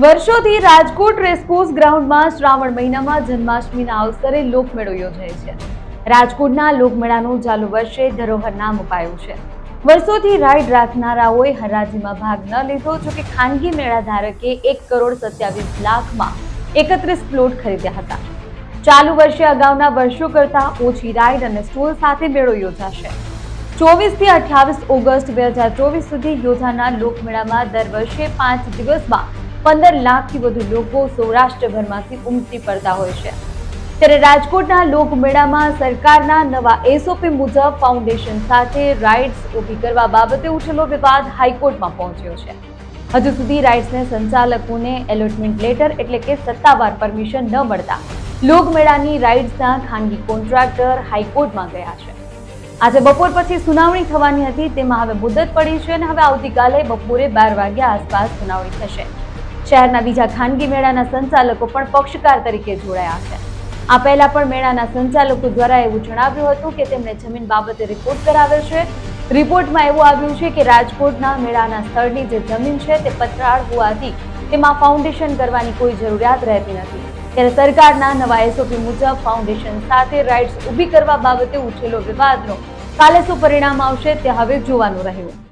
વર્ષોથી રાજકોટ રેસકોર્સ ગ્રાઉન્ડમાં શ્રાવણ મહિનામાં જન્માષ્ટમીના અવસરે લોકમેળો યોજાય છે. રાજકોટના લોકમેળાનું ચાલુ વર્ષે ધરોહર નામ અપાયું છે. વર્ષોથી રાઈડ રાખનારાઓએ હરાજીમાં ભાગ ન લીધો, જો કે ખાનગી મેળા ધારકે એક કરોડ સત્યાવીસ લાખમાં એકત્રીસ પ્લોટ ખરીદ્યા હતા. ચાલુ વર્ષે અગાઉના વર્ષો કરતાં ઓછી રાઈડ અને સ્ટોલ સાથે મેળો યોજાશે. ચોવીસથી અઠ્યાવીસ ઓગસ્ટ બે હજાર ચોવીસ સુધી યોજાનાર લોકમેળામાં દર વર્ષે પાંચ દિવસમાં પંદર લાખથી વધુ લોકો સૌરાષ્ટ્રભરમાંથી ઉમટી પડતા હોય છે. ત્યારે રાજકોટના લોકમેળામાં સરકારના નવા એસઓપી મુજબ ફાઉન્ડેશન સાથે રાઇડ્સ ઊભી કરવા બાબતે ઉઠેલો વિવાદ હાઈકોર્ટમાં પહોંચ્યો છે. હજુ સુધી રાઇડ્સને સંચાલકોને એલોટમેન્ટ લેટર એટલે કે સત્તાવાર પરમિશન ન મળતા લોકમેળાની રાઇડ્સના ખાનગી કોન્ટ્રાક્ટર હાઈકોર્ટમાં ગયા છે. આજે બપોર પછી સુનાવણી થવાની હતી, તેમાં હવે મુદત પડી છે અને હવે આવતીકાલે બપોરે બાર વાગ્યા આસપાસ સુનાવણી થશે. શહેરના બીજા ખાનગી મેળાના સંચાલકો પણ પક્ષકાર તરીકે જોડાયા છે. આ પહેલા પણ મેળાના સંચાલકો દ્વારા એવું જણાવ્યું હતું કે તેમણે જમીન બાબતે રિપોર્ટ કરાવ્યો છે. રિપોર્ટમાં એવું આવ્યું છે કે રાજકોટના મેળાના સ્થળની જે જમીન છે તે પથરાળ હોવાથી તેમાં ફાઉન્ડેશન કરવાની કોઈ જરૂરિયાત રહેતી નથી. ત્યારે સરકારના નવા એસઓપી મુજબ ફાઉન્ડેશન સાથે રાઇટ્સ ઊભી કરવા બાબતે ઉછેલો વિવાદનો કાલે શું પરિણામ આવશે તે હવે જોવાનું રહ્યું.